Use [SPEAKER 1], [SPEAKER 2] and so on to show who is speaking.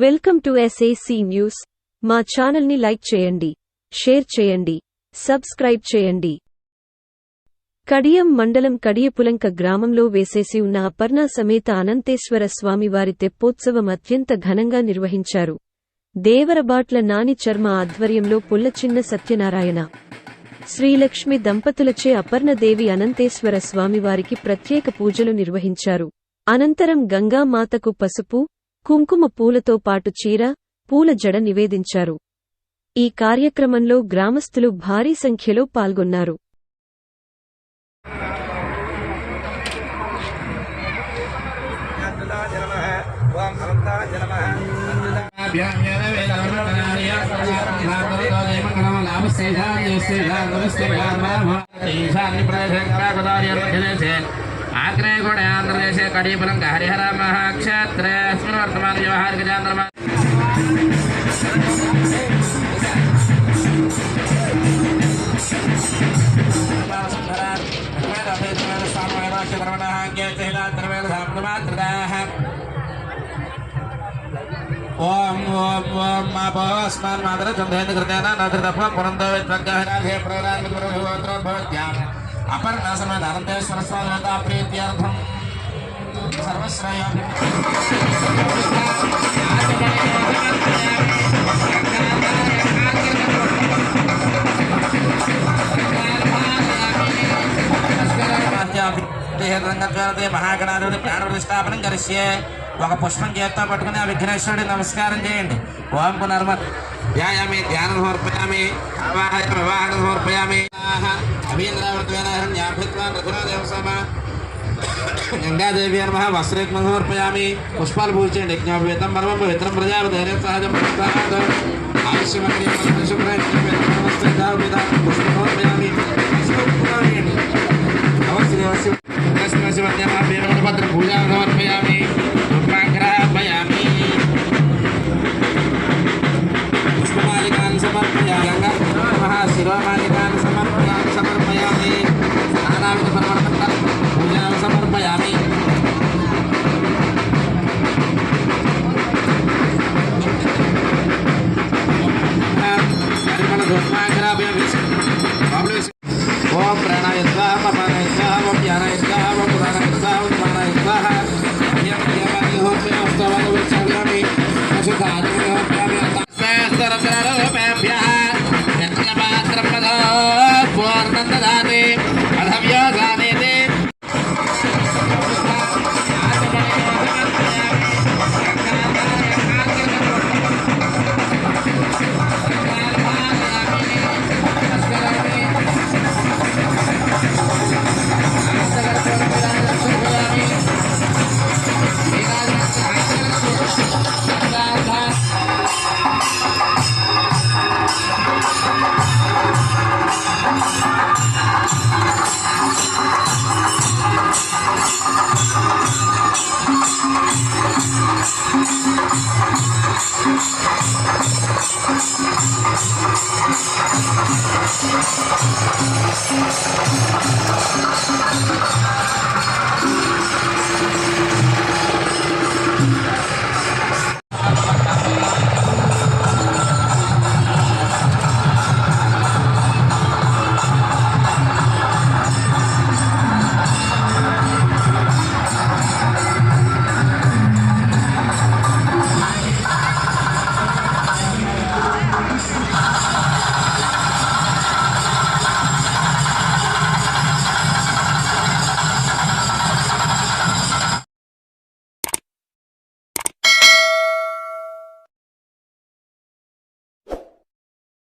[SPEAKER 1] Welcome to SAC news మా ఛానల్ని like చేయండి షేర్ చేయండి సబ్స్క్రైబ్ చేయండి. కడియం మండలం కడియపులంక గ్రామంలో వేసేసి ఉన్న అపర్ణ సమేత అనంతేశ్వర స్వామివారి తెప్పోత్సవం అత్యంత ఘనంగా నిర్వహించారు. దేవరబాట్ల నాని చర్మ ఆధ్వర్యంలో పుల్లచిన్న సత్యనారాయణ. శ్రీలక్ష్మి దంపతులచే అపర్ణదేవి అనంతేశ్వర స్వామివారికి ప్రత్యేక పూజలు నిర్వహించారు. అనంతరం గంగామాతకు పసుపు కుంకుమ పూలతో పాటు చీర పూల జడ నివేదించారు. ఈ కార్యక్రమంలో గ్రామస్తులు భారీ సంఖ్యలో పాల్గొన్నారు.
[SPEAKER 2] అనంతాయ
[SPEAKER 3] आग्रे गोडे आंध्रदेशे कडीपुरं हरिहर महाक्षेत्रे अस्मिन् वर्तमान व्यवहारिकजान्द्रमा ओम ओम ओम मा भवस्मान चंद्रेन्द्र कृतेन न धृतफ पुरन्दो वित्वग्गहरा ప్రోరాన్విద్రోభవత్యాం అపర్ణ సమేత అనంతేశ్వర స్వామి వద్ద ప్రీత్యర్థం సర్వశ్రేయ మహాగణాధుడి ప్రాణ ప్రతిష్టాపనం కరిస్తే ఒక పుష్పం చేత్తో పట్టుకుని ఆ విఘ్నేశ్వరుడి నమస్కారం చేయండి. ఓం పునర్మ ధ్యాయామి ధ్యానం సమర్పయామి. ఆవాహయ వివాహం సమర్పయామి. अभीन्द्रावृत्वेनाहं ज्ञापित्वा रघुरादेवसभा गङ्गादेव्यै नमः वस्त्रेत्मं समर्पयामि पुष्पालभूषेण यज्ञोपवेतं सर्वं पवित्रं प्रजापतिर्यं सहजं I'm sorry.